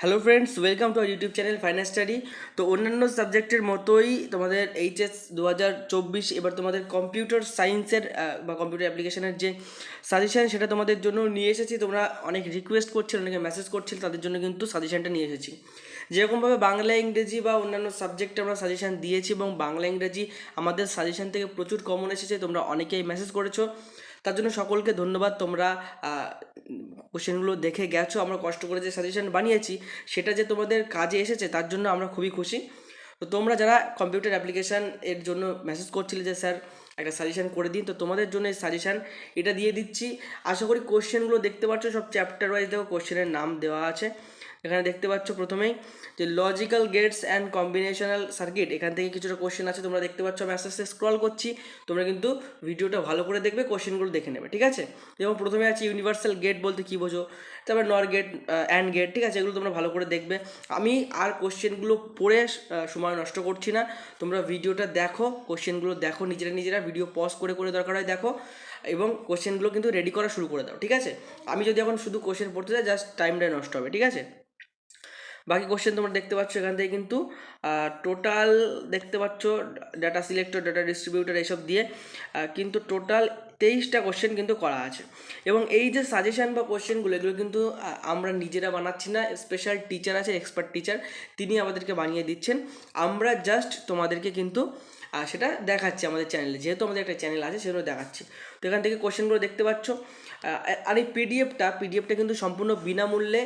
Hello friends welcome to our YouTube channel finance study তো অন্যান্য সাবজেক্টের মতোই তোমাদের এইচএস দু হাজার চব্বিশ, এবার তোমাদের কম্পিউটার সায়েন্সের বা কম্পিউটার অ্যাপ্লিকেশনের যে সাজেশান সেটা তোমাদের জন্য নিয়ে এসেছি। তোমরা অনেক রিকোয়েস্ট করছিল, অনেকে মেসেজ করছিল, তাদের জন্য কিন্তু সাজেশানটা নিয়ে এসেছি। যেরকমভাবে বাংলা, ইংরেজি বা অন্যান্য সাবজেক্টে আমরা সাজেশান দিয়েছি এবং বাংলা, ইংরেজি আমাদের সাজেশান থেকে প্রচুর কমন এসেছে, তোমরা অনেকেই মেসেজ করেছ। তার জন্য সকলকে ধন্যবাদ। তোমরা কোশ্চেনগুলো দেখে গেছো, আমরা কষ্ট করে যে সাজেশন বানিয়েছি, সেটা যে তোমাদের কাজে এসেছে, তার জন্য আমরা খুবই খুশি। তো তোমরা যারা কম্পিউটার অ্যাপ্লিকেশান এর জন্য মেসেজ করছিলে যে, স্যার, একটা সাজেশান করে দিন, তো তোমাদের জন্য এই সাজেশান এটা দিয়ে দিচ্ছি। আশা করি কোশ্চেনগুলো দেখতে পাচ্ছ, সব চ্যাপ্টার ওয়াইজ দেখো, কোশ্চেনের নাম দেওয়া আছে। এখানে দেখতে পাচ্ছ প্রথমেই যে logical gates and combinational circuit এখান থেকে কিছুটা কোশ্চেন আছে, তোমরা দেখতে পাচ্ছ, আমি আস্তে আস্তে স্ক্রল করছি, তোমরা কিন্তু ভিডিওটা ভালো করে দেখবে কোশ্চেনগুলো দেখে নেবে, ঠিক আছে? যেমন প্রথমে আছে ইউনিভার্সাল গেট বলতে কী বোঝো? তারপর নর গেট অ্যান্ড গেট ঠিক আছে? এগুলো তোমরা ভালো করে দেখবে। আমি আর কোশ্চেনগুলো পড়ে সময় নষ্ট করছি না। তোমরা ভিডিওটা দেখো কোশ্চেনগুলো দেখো, নিজেরা নিজেরা ভিডিও পজ করে করে দরকার হয়, দেখো, এবং কোশ্চেনগুলো কিন্তু রেডি করা শুরু করে দাও, ঠিক আছে? আমি যদি এখন শুধু কোশ্চেন পড়তে যাই জাস্ট টাইমটাই নষ্ট হবে, ঠিক আছে? বাকি কোশ্চেন তোমরা দেখতে পাচ্ছ এখান থেকে কিন্তু টোটাল দেখতে পাচ্ছ ডাটা সিলেক্টর ডাটা ডিস্ট্রিবিউটার এইসব দিয়ে কিন্তু টোটাল তেইশটা কোশ্চেন কিন্তু করা আছে। এবং এই যে সাজেশান বা কোশ্চেনগুলো এগুলো কিন্তু আমরা নিজেরা বানাচ্ছি না স্পেশাল টিচার আছে এক্সপার্ট টিচার তিনি আমাদেরকে বানিয়ে দিচ্ছেন। আমরা জাস্ট তোমাদেরকে কিন্তু সেটা দেখাচ্ছি আমাদের চ্যানেলে যেহেতু আমাদের একটা চ্যানেল আছে, সেগুলো দেখাচ্ছি। তো এখান থেকে কোশ্চেনগুলো দেখতে পাচ্ছ। আর এই পিডিএফটা পিডিএফটা কিন্তু সম্পূর্ণ বিনামূল্যে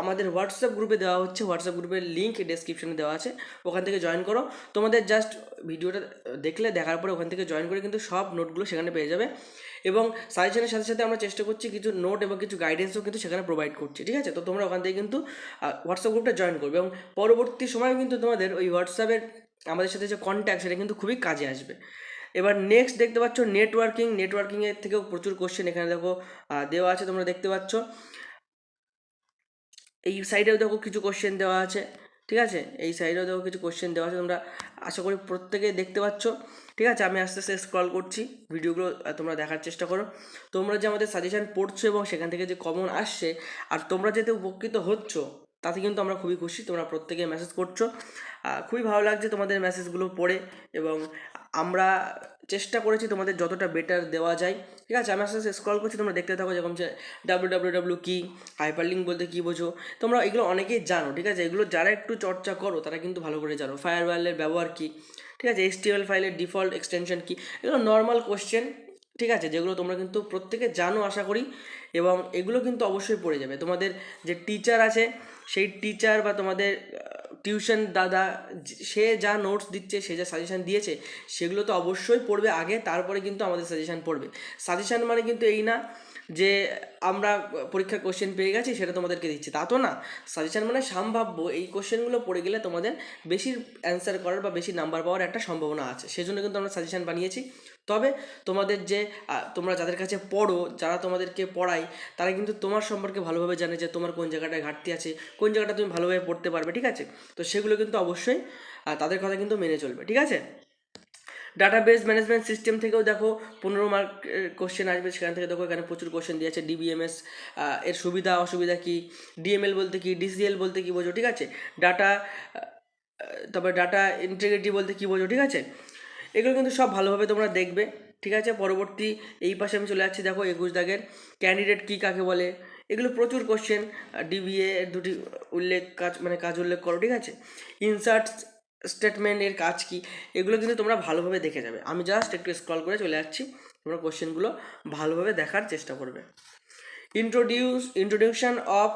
আমাদের হোয়াটসঅ্যাপ গ্রুপে দেওয়া হচ্ছে। হোয়াটসঅ্যাপ গ্রুপের লিঙ্ক ডেসক্রিপশনে দেওয়া আছে। ওখান থেকে জয়েন করো। তোমাদের জাস্ট ভিডিওটা দেখলে, দেখার পরে ওখান থেকে জয়েন করে কিন্তু সব নোটগুলো সেখানে পেয়ে যাবে। এবং সাজেশনের সাথে সাথে আমরা চেষ্টা করছি কিছু নোট এবং কিছু গাইডেন্সও কিন্তু সেখানে প্রোভাইড করছি, ঠিক আছে? তো তোমরা ওখান থেকে কিন্তু হোয়াটসঅ্যাপ গ্রুপটা জয়েন করবে এবং পরবর্তী সময় কিন্তু তোমাদের ওই হোয়াটসঅ্যাপের আমাদের সাথে যে কন্ট্যাক্ট সেটা কিন্তু খুবই কাজে আসবে। এবার নেক্সট দেখতে পাচ্ছ নেটওয়ার্কিং নেটওয়ার্কিংয়ের থেকেও প্রচুর কোশ্চেন এখানে দেখো দেওয়া আছে, তোমরা দেখতে পাচ্ছ। এই সাইডেও দেখো কিছু কোশ্চেন দেওয়া আছে। ঠিক আছে? এই সাইডেও দেখো কিছু কোশ্চেন দেওয়া আছে, তোমরা আশা করি প্রত্যেকে দেখতে পাচ্ছ। ঠিক আছে? আমি আস্তে আস্তে স্ক্রল করছি। ভিডিওগুলো তোমরা দেখার চেষ্টা করো। তোমরা যে আমাদের সাজেশান পড়ছো এবং সেখান থেকে যে কমন আসছে, আর তোমরা যেতে উপকৃত হচ্ছ, তাতে কিন্তু আমরা খুবই খুশি। তোমরা প্রত্যেকে মেসেজ করছ। খুবই ভালো লাগছে তোমাদের মেসেজগুলো পড়ে এবং আমরা চেষ্টা করেছি তোমাদের যতটা বেটার দেওয়া যায়। ঠিক আছে? আমি আস্তে আস্তে স্ক্রল করছি, তোমরা দেখতে থাকো যেরকম যে ডাব্লু ডাব্লু ডাব্লু কী হাইপারলিঙ্ক বলতে কী বোঝো। তোমরা এগুলো অনেকেই জানো, ঠিক আছে? এগুলো যারা একটু চর্চা করো, তারা কিন্তু ভালো করে জানো। ফায়ারওয়ালের ব্যবহার কী? ঠিক আছে? এইচটিএল ফাইলের ডিফল্ট এক্সটেনশন কী? এগুলো নর্মাল কোশ্চেন ঠিক আছে? যেগুলো তোমরা কিন্তু প্রত্যেকে জানো, আশা করি। এবং এগুলো কিন্তু অবশ্যই পড়ে যাবে। তোমাদের যে টিচার আছে সেই টিচার বা তোমাদের টিউশন দাদা সে যা নোটস দিচ্ছে, সে যা সাজেশান দিয়েছে, সেগুলো তো অবশ্যই পড়বে আগে, তারপরে কিন্তু আমাদের সাজেশান পড়বে। সাজেশান মানে কিন্তু এই না যে, আমরা পরীক্ষার কোশ্চেন পেয়ে গেছি, সেটা তোমাদেরকে দিচ্ছি। তা তো না। সাজেশান মানে সম্ভাব্য। এই কোশ্চেনগুলো পড়ে গেলে তোমাদের বেশি অ্যান্সার করার বা বেশি নাম্বার পাওয়ার একটা সম্ভাবনা আছে। সেজন্য কিন্তু আমরা সাজেশান বানিয়েছি। তবে তোমাদের যে তোমরা যাদের কাছে পড়ো, যারা তোমাদেরকে পড়ায়, তারা কিন্তু তোমার সম্পর্কে ভালোভাবে জানে যে তোমার কোন জায়গাটায় ঘাটতি আছে কোন জায়গাটা তুমি ভালোভাবে পড়তে পারবে, ঠিক আছে? তো সেগুলো কিন্তু অবশ্যই তাদের কথা কিন্তু মেনে চলবে, ঠিক আছে? ডাটাবেস ম্যানেজমেন্ট সিস্টেম থেকেও দেখো পনেরো মার্ক কোশ্চেন আসবে, সেখান থেকে দেখো এখানে প্রচুর কোশ্চেন দিয়েছে ডিবিএমএস এর সুবিধা, অসুবিধা কী? ডিএমএল বলতে কি? ডিসিএল বলতে কী বোঝো, ঠিক আছে? ডাটা তারপর ডাটা ইন্টিগ্রিটি বলতে কী বোঝো, ঠিক আছে? এগুলো কিন্তু সব ভালোভাবে তোমরা দেখবে, ঠিক আছে? পরবর্তী এই পাশে আমি চলে যাচ্ছি, দেখো একুশ দাগের ক্যান্ডিডেট কী কাকে বলে? এগুলো প্রচুর কোশ্চেন ডিবিএ এর দুটি উল্লেখ কাজ মানে কাজ উল্লেখ করো, ঠিক আছে? ইনসার্ট স্টেটমেন্টের কাজ কি? এগুলো কিন্তু তোমরা ভালোভাবে দেখে যাবে। আমি জাস্ট একটু স্ক্রল করে চলে যাচ্ছি। তোমরা কোশ্চেনগুলো ভালোভাবে দেখার চেষ্টা করবে। ইন্ট্রোডিউস ইন্ট্রোডিউশন অফ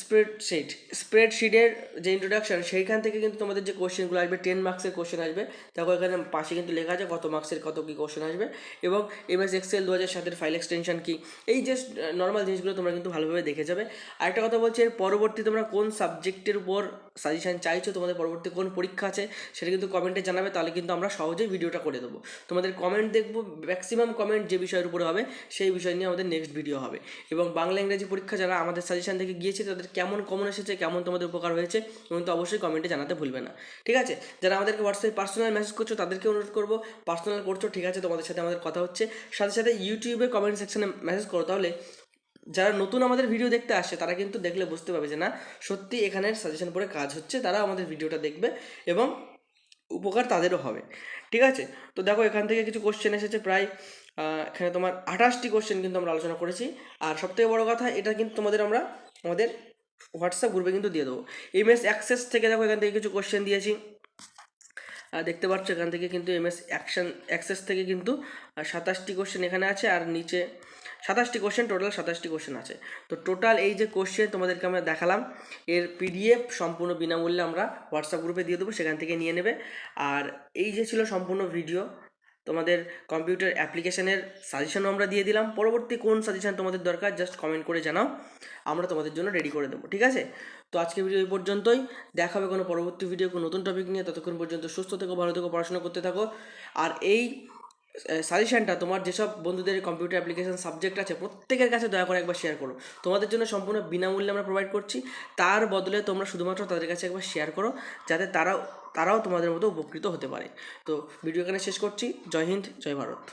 স্প্রেডশিট স্প্রেডশিটের যে ইন্ট্রোডাকশান সেইখান থেকে কিন্তু তোমাদের যে কোশ্চেনগুলো আসবে টেন মার্কসের কোশ্চেন আসবে। তারপর এখানে পাশে কিন্তু লেখা আছে কত মার্কসের কত কী কোশ্চেন আসবে। এবং এমএস এক্সেল দু হাজার সাতের ফাইল এক্সটেনশন কী। এই যে নর্মাল জিনিসগুলো তোমরা কিন্তু ভালোভাবে দেখে যাবে। আরেকটা কথা বলছি, এর পরবর্তী তোমরা কোন সাবজেক্টের উপর সাজেশান চাইছো তোমাদের পরবর্তী কোন পরীক্ষা আছে সেটা কিন্তু কমেন্টে জানাবে, তাহলে কিন্তু আমরা সহজেই ভিডিওটা করে দেবো। তোমাদের কমেন্ট দেখব ম্যাক্সিমাম কমেন্ট যে বিষয়ের উপরে হবে, সেই বিষয় নিয়ে আমাদের নেক্সট ভিডিও হবে। এবং বাংলা ইংরেজি পরীক্ষা যারা আমাদের সাজেশান থেকে গিয়েছে, তাদের কেমন কমন এসেছে, কেমন তোমাদের উপকার হয়েছে কিন্তু অবশ্যই কমেন্টে জানাতে ভুলবে না। ঠিক আছে? যারা আমাদেরকে হোয়াটসঅ্যাপে পার্সোনাল মেসেজ করছ তাদেরকে অনুরোধ করব পার্সোনাল করছ, ঠিক আছে, তোমাদের সাথে আমাদের কথা হচ্ছে। সাথে সাথে ইউটিউবে কমেন্ট সেকশনে মেসেজ করো, তাহলে যারা নতুন আমাদের ভিডিও দেখতে আসছে তারা কিন্তু দেখলে বুঝতে পারবে যে না, সত্যি এখানের সাজেশন পড়ে কাজ হচ্ছে, তারা আমাদের ভিডিওটা দেখবে এবং উপকার তাদেরও হবে। ঠিক আছে? তো দেখো, এখান থেকে কিছু কোশ্চেন এসেছে প্রায় এখানে তোমার আঠাশটি কোশ্চেন কিন্তু আমরা আলোচনা করেছি। আর সবথেকে বড় কথা, এটা কিন্তু তোমাদের আমরা আমাদের হোয়াটসঅ্যাপ গ্রুপে কিন্তু দিয়ে দেবো। এমএস অ্যাক্সেস থেকে দেখো, এখান থেকে কিছু কোশ্চেন দিয়েছি। আর দেখতে পাচ্ছ, এখান থেকে কিন্তু এমএস অ্যাকশন অ্যাক্সেস থেকে কিন্তু সাতাশটি কোশ্চেন এখানে আছে। আর নিচে সাতাশটি কোশ্চেন টোটাল সাতাশটি কোশ্চেন আছে। তো টোটাল এই যে কোশ্চেন তোমাদেরকে আমরা দেখালাম, এর পিডিএফ সম্পূর্ণ বিনামূল্যে আমরা হোয়াটসঅ্যাপ গ্রুপে দিয়ে দেবো, সেখান থেকে নিয়ে নেবে। আর এই যে ছিল সম্পূর্ণ ভিডিও তোমাদের কম্পিউটার অ্যাপ্লিকেশানের সাজেশনও আমরা দিয়ে দিলাম। পরবর্তী কোন সাজেশান তোমাদের দরকার জাস্ট কমেন্ট করে জানাও, আমরা তোমাদের জন্য রেডি করে দেবো, ঠিক আছে? তো আজকে ভিডিও এই পর্যন্তই। দেখা হবে কোনো পরবর্তী ভিডিও কোনো নতুন টপিক নিয়ে। ততক্ষণ পর্যন্ত সুস্থ থেকো, ভালো থেকো, পড়াশোনা করতে থাকো। আর এই সাজেশনটা তোমার যেসব বন্ধুদের কম্পিউটার অ্যাপ্লিকেশন সাবজেক্ট আছে, প্রত্যেকের কাছে দয়া করে একবার শেয়ার করো। তোমাদের জন্য সম্পূর্ণ বিনামূল্যে আমরা প্রোভাইড করছি। তার বদলে তোমরা শুধুমাত্র তাদের কাছে একবার শেয়ার করো, যাতে তারাও তারাও তোমাদের মতো উপকৃত হতে পারে। তো ভিডিও এখানে শেষ করছি। জয় হিন্দ, জয় ভারত।